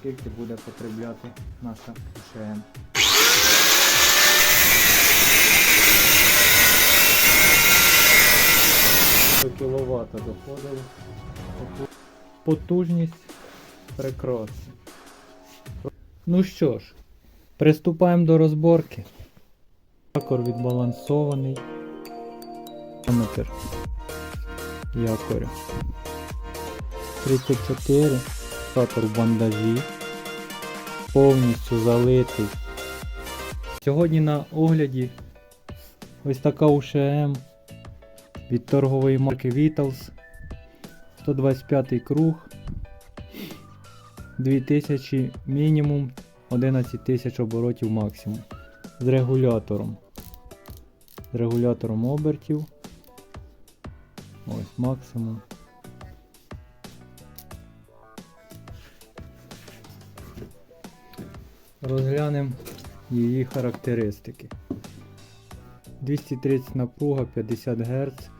скільки буде потребляти наша ШМ. До кіловата доходило. Потужність прекрасна. Ну що ж, приступаємо до розборки. Якор відбалансований. Якоря. 34. Статор в бандажі. Повністю залитий. Сьогодні на огляді ось така УШМ від торгової марки Vitals. 125 круг. 2000 мінімум, 11 тисяч оборотів максимум. З регулятором. З регулятором обертів. Ось максимум. Розглянемо її характеристики. 230 напруга, 50 Гц,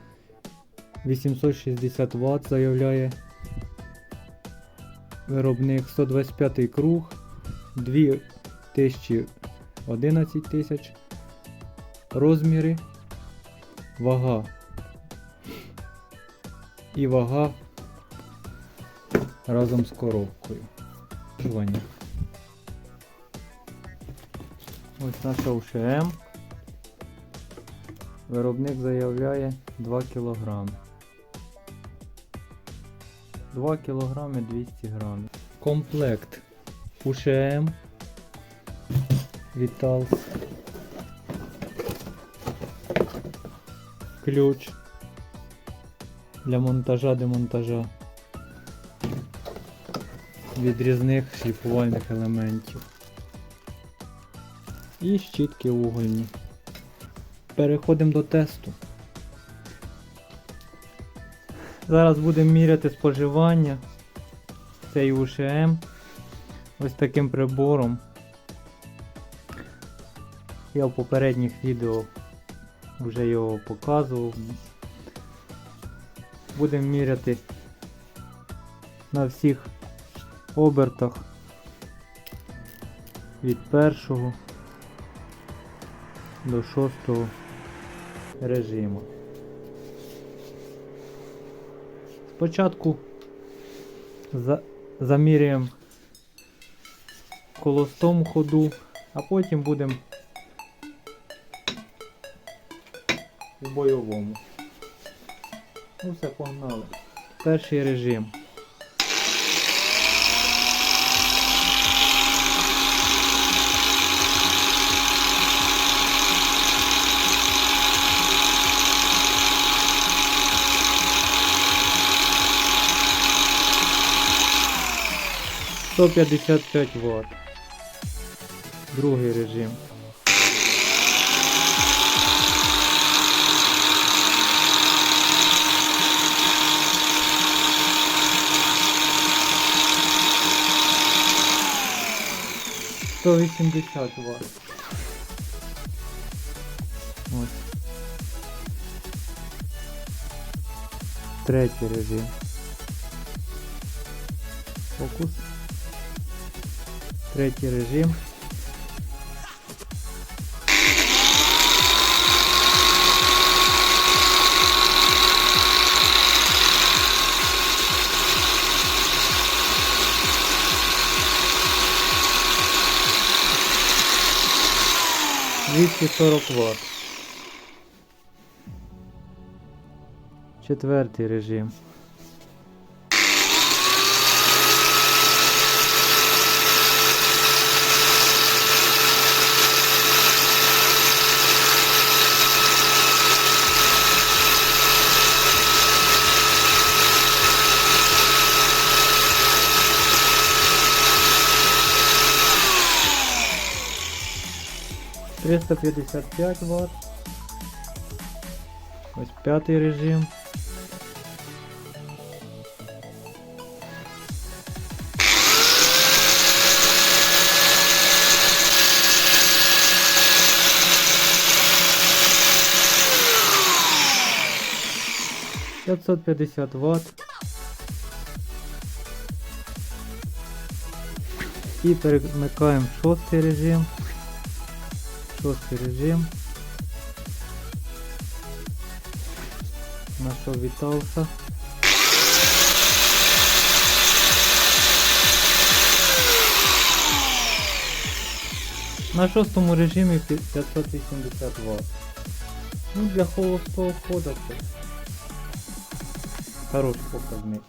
860 Вт заявляє виробник 125 круг, 2000 11 тисяч. Розміри, вага і вага разом з коробкою. Жування. Ось наша УШМ. Виробник заявляє 2 кг. 2 кг 200 грамів. Комплект УШМ Vitals. Ключ для монтажа демонтажа відрізних шліфувальних елементів. І щітки угольні. Переходимо до тесту. Зараз будемо міряти споживання цієї УШМ ось таким прибором. Я в попередніх відео вже його показував. Будемо міряти на всіх обертах від першого до шостого режиму. Спочатку за, заміряємо в холостому ходу, а потім будемо у бойовому. Ну все, погнали. Перший режим. Сто п'ятдесят п'ять Вт. Другий режим. 180 Вт. Ось. Третій режим. Фокус. Третій режим. Двісті сорок Вт. Четвертий режим. Триста п'ятдесят п'ять Вт. Ось п'ятий режим. Пятьсот пятьдесят ватт. І перемикаємо в режим. Шостий режим. Нашов вітався. На шостому режимі 580 Вт. Ну для холостого хода це хороший показник.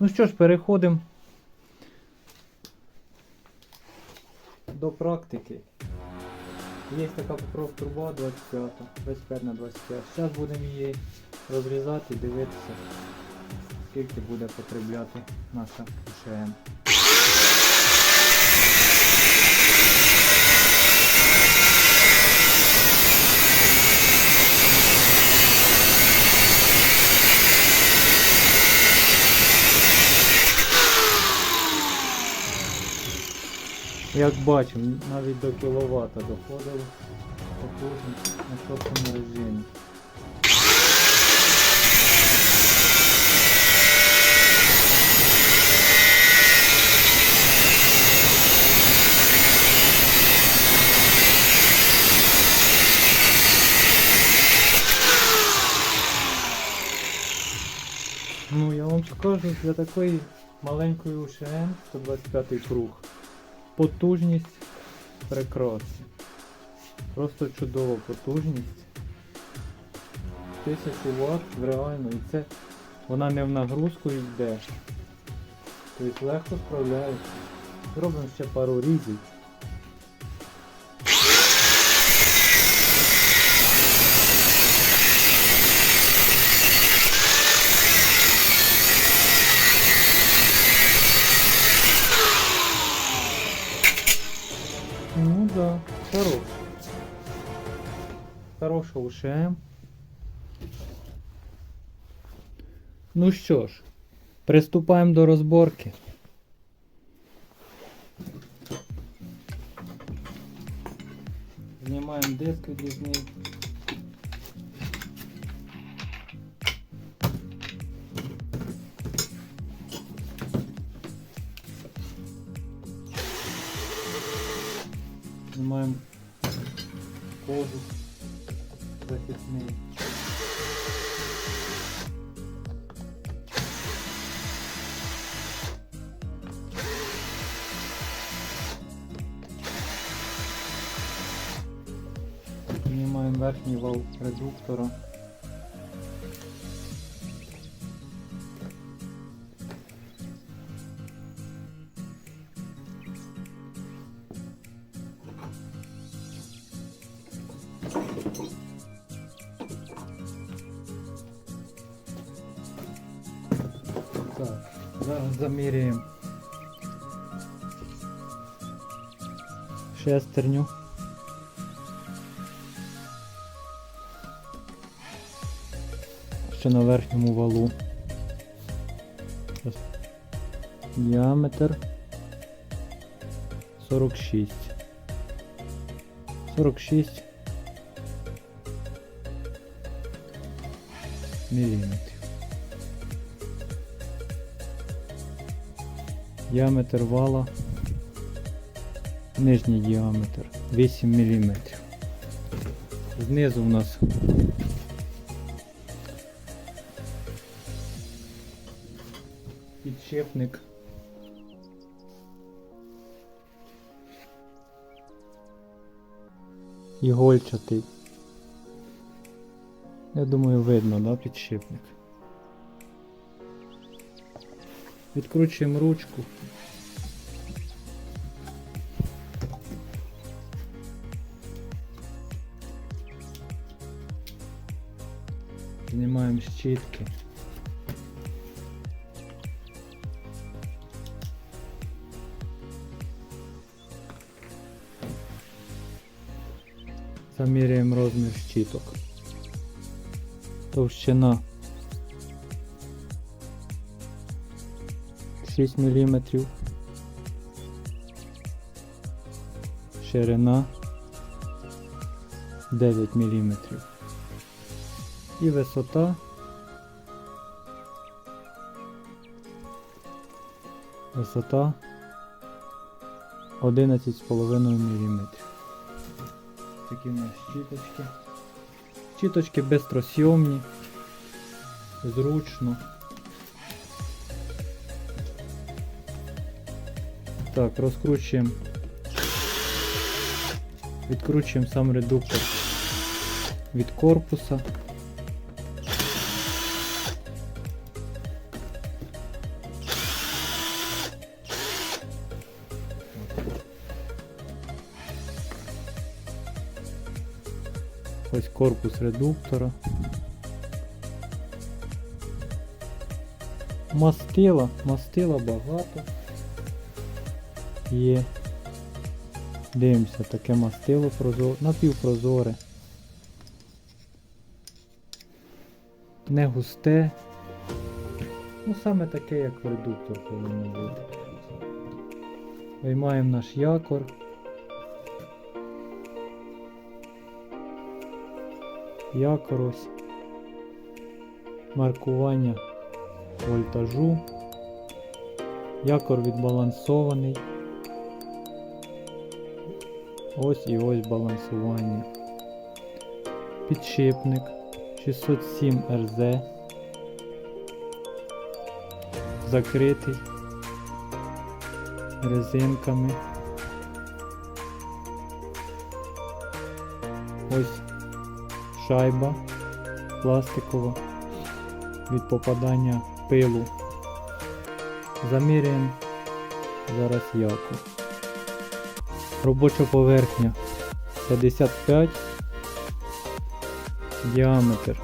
Ну що ж, переходимо до практики. Є така профтруба 25, 25 на 25. Зараз будемо її розрізати, дивитися, скільки буде потребляти наша УШМ. Як бачимо, навіть до кіловата доходило потужність на шостому режимі. Ну я вам скажу, для такої маленької УШМ 125 круг потужність прекрасна. Просто чудова потужність. 1000 Вт реально і це вона не в нагрузку йде. Тобто легко справляється. Зробимо ще пару різів. Хороша УШМ. Ну що ж, приступаємо до розборки. Знімаємо диск від Знімаємо Знімаємо верхній вал редуктора. Так, зараз заміряємо шестерню. Ще на верхньому валу. Щас. Діаметр 46. 46 міліметрів. Діаметр вала. Нижній діаметр 8 мм. Знизу у нас підшипник. Ігольчатий. Я думаю, видно, да, підшипник. Відкручуємо ручку. Знімаємо щітки. Заміряємо розмір щіток. Товщина 6 мм. Ширина 9 мм. І висота висота 11,5 мм. Такі у нас щіточки. Щіточки бистросйомні, зручно. Так, розкручуємо. Відкручуємо сам редуктор від корпуса. Ось корпус редуктора. Мастила, мастила багато. Є. Дивимося, таке мастило прозоре, напівпрозоре. Не густе. Ну саме таке, як редуктор повинен бути. Виймаємо наш якор. Якор ось. Маркування вольтажу. Якор відбалансований. Ось і ось балансування. Підшипник 607 РЗ. Закритий резинками. Ось шайба пластикова від попадання пилу. Заміряємо зараз яку. Робоча поверхня 55 діаметр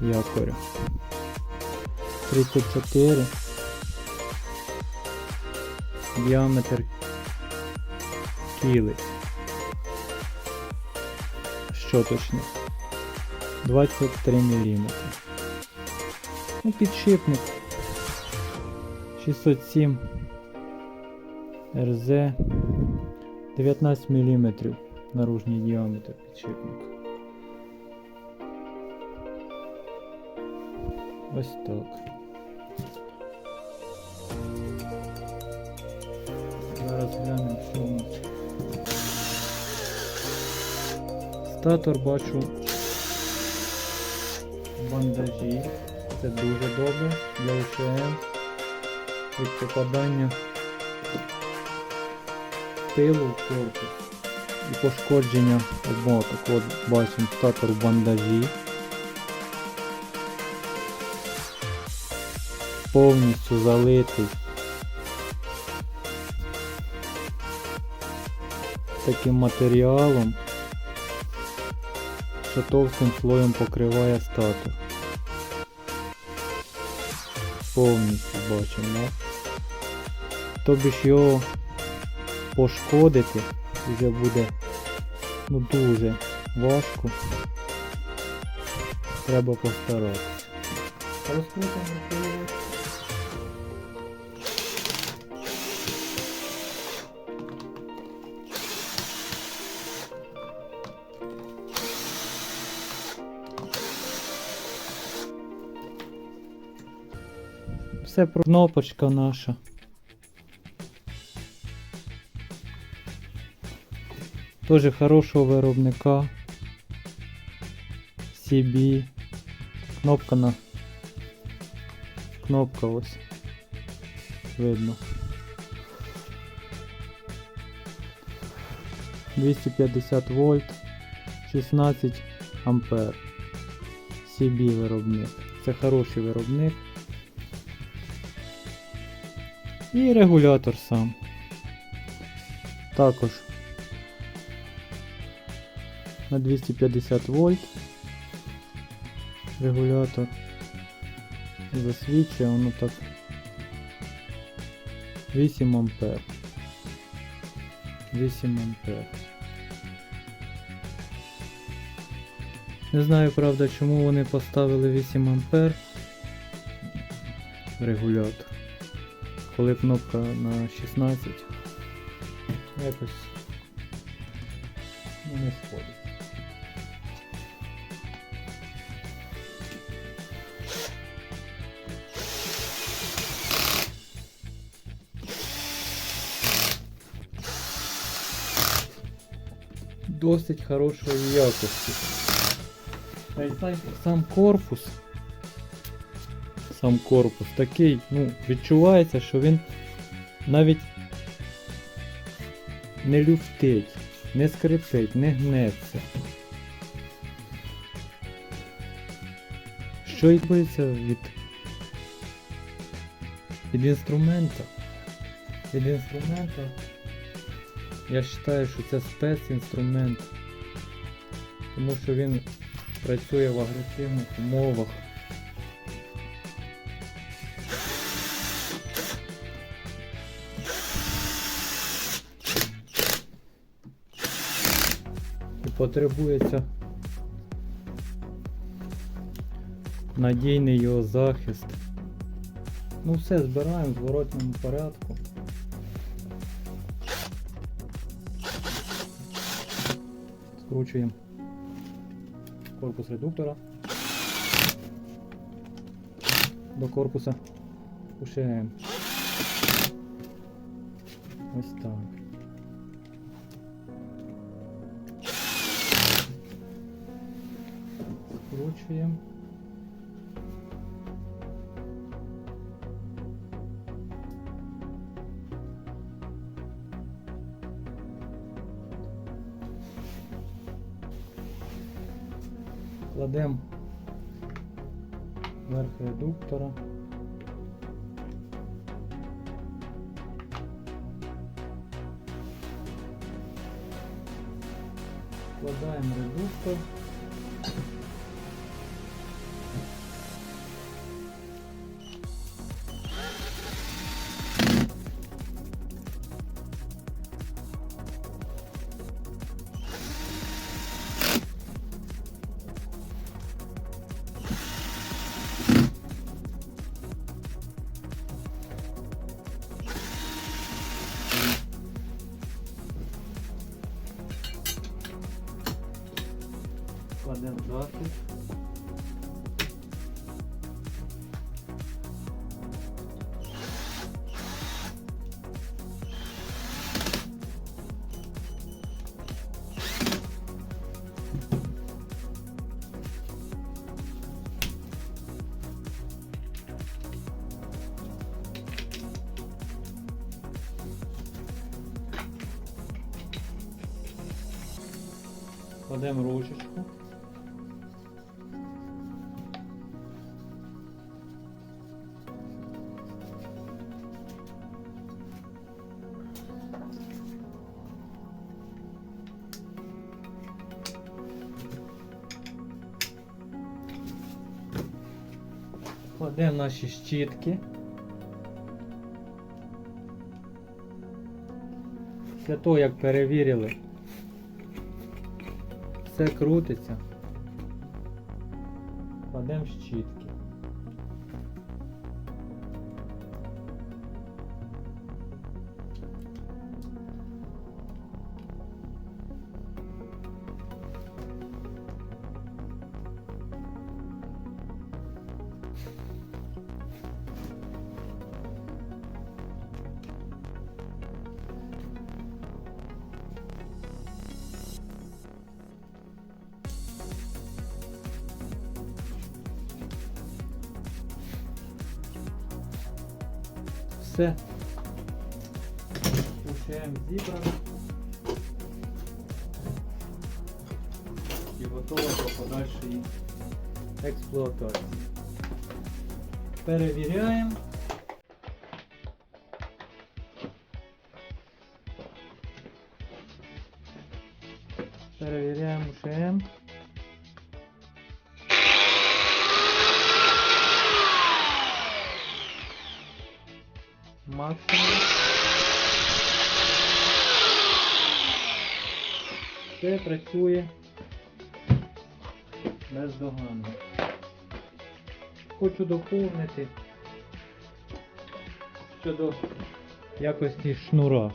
якоря 34 діаметр кіли щоточник 23 мм. Ну, підшипник 607 РЗ 19 мм наружний діаметр підшипника. Ось так. Статор бачу бандажі. Це дуже добре для УШМ від попадання пилу в корпус і пошкодження обмоток. От бачимо статор бандажі. Повністю залитий таким матеріалом, що товстим слоєм покриває статор. Повністю бачимо, да? Тобі ж його пошкодити вже буде ну дуже важко. Треба постаратися. Розкрутимо Все про кнопочка наша. Тоже хорошого виробника. CB. Кнопка на. Кнопка ось. Видно. 250 вольт, 16 ампер. CB виробник. Це хороший виробник. І регулятор сам. Також на 250 вольт. Регулятор засвічує, воно так 8 ампер. 8 ампер. Не знаю, правда, чому вони поставили 8 ампер регулятор. коли кнопка на 16, якось ну, не сходить. Досить хорошої якості. Сам корпус. Сам корпус такий, ну, відчувається, що він навіть не люфтить, не скрипить, не гнеться. Що відбувається від, від інструмента? Від інструмента я вважаю, що це спецінструмент, тому що він працює в агресивних умовах. Потребується надійний його захист. Ну все, збираємо в зворотньому порядку. Скручуємо корпус редуктора до корпуса. Пушаємо. Ось так. Скручуємо. Кладемо верх редуктора. Вкладаємо редуктор. Кладемо захист. Кладемо ручечку. Кладемо наші щітки. Після того, як перевірили, все крутиться. Кладемо щітки. Все. Пушаємо зібрано. І готово до подальшої експлуатації. Перевіряємо працює бездоганно. Хочу доповнити щодо якості шнура.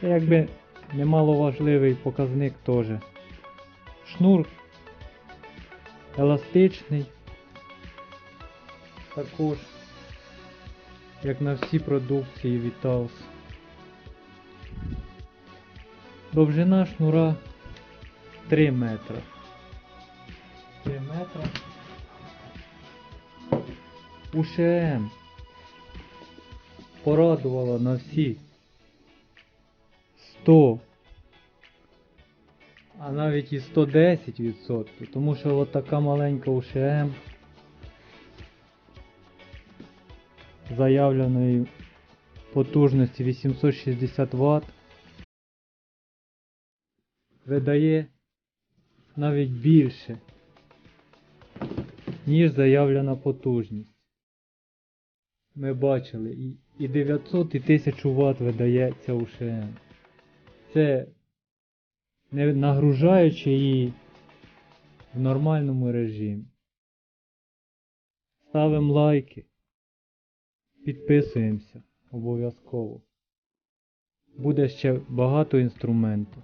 Це якби немаловажливий показник теж. Шнур еластичний, також як на всі продукції Vitals. Довжина шнура 3 метра. 3 метра. УШМ порадувала на всі 100, а навіть і 110%, тому що от така маленька УШМ заявленої потужності 860 Вт видає навіть більше, ніж заявлена потужність. Ми бачили і, і 900 і 1000 Вт видає ця УШМ. Це не нагружаючи її в нормальному режимі. Ставимо лайки, підписуємося обов'язково. Буде ще багато інструментів.